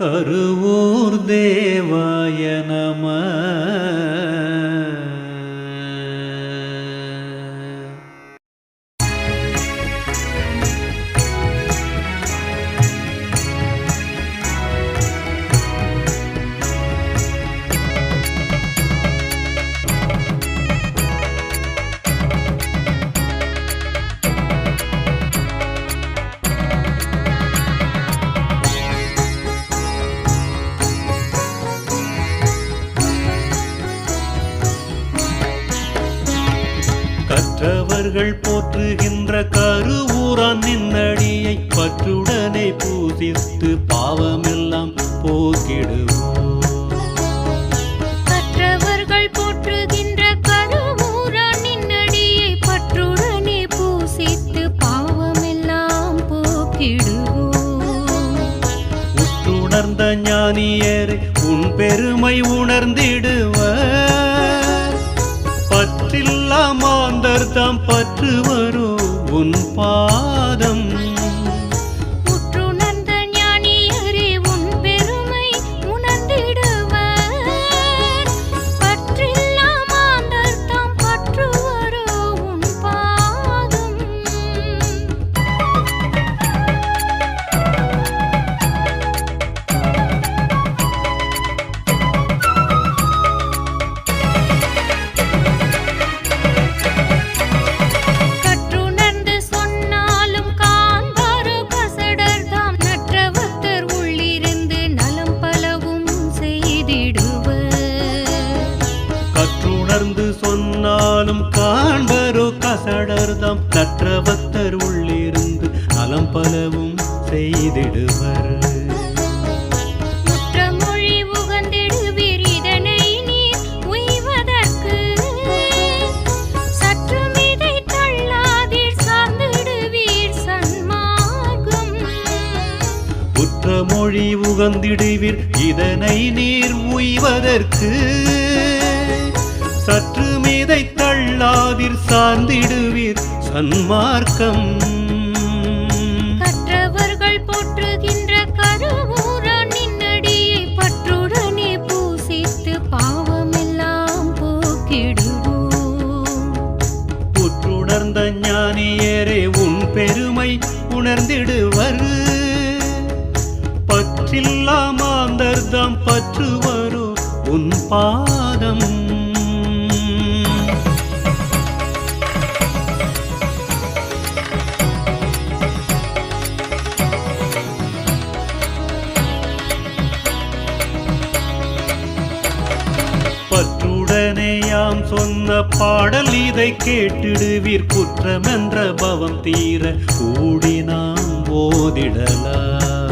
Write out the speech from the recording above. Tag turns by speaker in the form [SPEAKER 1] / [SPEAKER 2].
[SPEAKER 1] கருவூர் தேவா. கற்றவர்கள் போற்றுகின்ற கருவூரான் நின்னடியை பற்றுடனே பூசித்து பாவமெல்லாம் போக்கிடுவோம்.
[SPEAKER 2] கற்றவர்கள் போற்றுகின்ற கருவூரானின் அடியை பற்றுடனே பூசித்து பாவமெல்லாம் போக்கிடுவோம்.
[SPEAKER 1] உற்றுணர்ந்த ஞானியரை உன் பெருமை உணர்ந்திடுவர். மாந்தர் தாம் பற்றுவரோ உன்
[SPEAKER 2] பா கற்றுணர்ந்து சொன்னாலும் காண்பரோ
[SPEAKER 1] கசடர்தாம் கற்றவத்தர் உள்ளிருந்து நலம் பலவும் செய்திடுவர்.
[SPEAKER 2] முற்றமொழி உகந்திடுவீர் இதனை நீர் உய்வதற்கு. சார்ந்திடுவீர் சன்மார்க்கம். கற்றவர்கள் போற்றுகின்ற கருவூரான் நின்னடியை பற்றுடனே பூசித்து பாவமெல்லாம் போக்கிடுவோம்.
[SPEAKER 1] புற்றுணர்ந்த ஞானியரே உன் பெருமை உணர்ந்திடுவர். பற்றில்லா மாந்தர் தாம் பற்றுவரோ உன் பாதம் நாம் சொன்ன பாடல் இதை கேட்டிடுவீர். குற்றமென்ற பவம் தீர கூடி நாம் ஓதிடலாம்.